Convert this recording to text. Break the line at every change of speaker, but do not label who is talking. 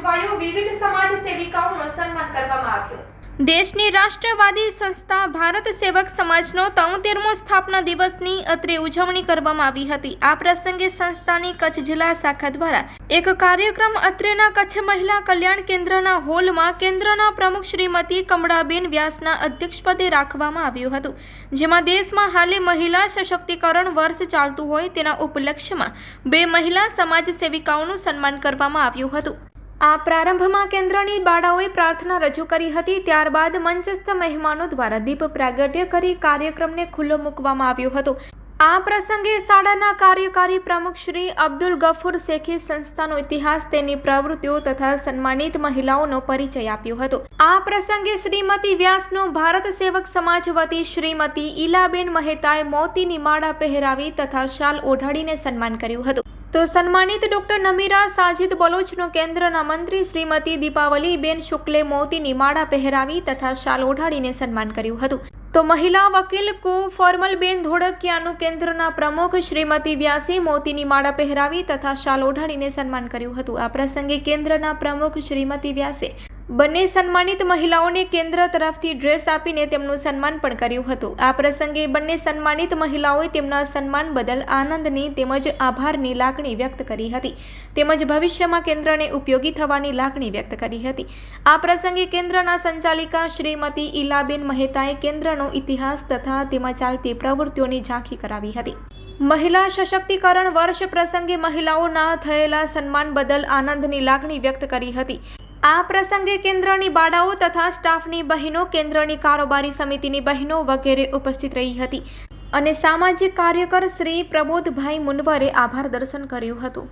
અજવાયો વિવિધ સમાજ સેવિકાઓનું સન્માન કરવામાં આવ્યું. દેશની રાષ્ટ્રવાદી સંસ્થા ભારત સેવક સમાજનો તોતેરમો સ્થાપના દિવસની અત્રે ઉજવણી કરવામાં આવી હતી. આ પ્રસંગે સંસ્થાની કચ્છ જિલ્લા શાખા દ્વારા એક કાર્યક્રમ અત્રેના કચ્છ મહિલા કલ્યાણ કેન્દ્રના હોલમાં કેન્દ્રના પ્રમુખ શ્રીમતી કમળાબેન વ્યાસના અધ્યક્ષપદે રાખવામાં આવ્યું હતું. જેમાં દેશમાં હાલે મહિલા સશક્તિકરણ વર્ષ ચાલતું હોય તેના ઉપલક્ષ્યમાં બે મહિલા સમાજ સેવિકાઓનું સન્માન કરવામાં આવ્યું હતું. આ પ્રારંભમાં કેન્દ્રની બાળાઓએ પ્રાર્થના રજૂ કરી હતી, ત્યારબાદ મંચસ્થ મહેમાનો દ્વારા દીપ પ્રાગટ્ય કરી કાર્યક્રમને ખુલ્લો મૂકવામાં આવ્યો હતો. આ પ્રસંગે શાળાના કાર્યકારી પ્રમુખ શ્રી અબ્દુલ ગફુર શેખે સંસ્થાનો ઇતિહાસ, તેની પ્રવૃત્તિઓ તથા સન્માનિત મહિલાઓનો પરિચય આપ્યો હતો. આ પ્રસંગે શ્રીમતી વ્યાસનો ભારત સેવક સમાજ વતી શ્રીમતી ઈલાબેન મહેતાએ મોતીની માળા પહેરાવી તથા શાલ ઓઢાડીને સન્માન કર્યું હતું. તો સન્માનિત ડોક્ટર નમીરા સાજિદ બલોચનો કેન્દ્રના મંત્રી શ્રીમતી દીપાવલીબેન શુક્લે મોતીની માળા પહેરાવી તથા શાલ ઓઢાડીને સન્માન કર્યું હતું. તો મહિલા વકીલ કુ ફોર્મલબેન ધોળકિયાનું કેન્દ્રના પ્રમુખ શ્રીમતી વ્યાસી મોતીની માળા પહેરાવી તથા શાલ ઓઢાડીને સન્માન કર્યું હતું. આ પ્રસંગે કેન્દ્રના પ્રમુખ શ્રીમતી વ્યાસે બંને સન્માનિત મહિલાઓને કેન્દ્ર તરફથી ડ્રેસ આપીને તેમનું સન્માન પણ કર્યું હતું. આ પ્રસંગે બંને સન્માનિત મહિલાઓએ તેમના સન્માન બદલ આનંદની તેમજ આભારની લાગણી વ્યક્ત કરી હતી. તેમજ ભવિષ્યમાં કેન્દ્રને ઉપયોગી થવાની લાગણી વ્યક્ત કરી હતી. આ પ્રસંગે કેન્દ્રના સંચાલિકા શ્રીમતી ઈલાબેન મહેતાએ કેન્દ્રનો ઇતિહાસ તથા તેમાં ચાલતી પ્રવૃત્તિઓની ઝાંખી કરાવી હતી. મહિલા સશક્તિકરણ વર્ષ પ્રસંગે મહિલાઓના થયેલા સન્માન બદલ આનંદની લાગણી વ્યક્ત કરી હતી. આ પ્રસંગે કેન્દ્રની બાળાઓ તથા સ્ટાફની બહેનો કેન્દ્રની કારોબારી સમિતિની બહેનો વગેરે ઉપસ્થિત રહી હતી અને સામાજિક કાર્યકર શ્રી પ્રબોધભાઈ મુનવરે આભાર દર્શન કર્યું હતું.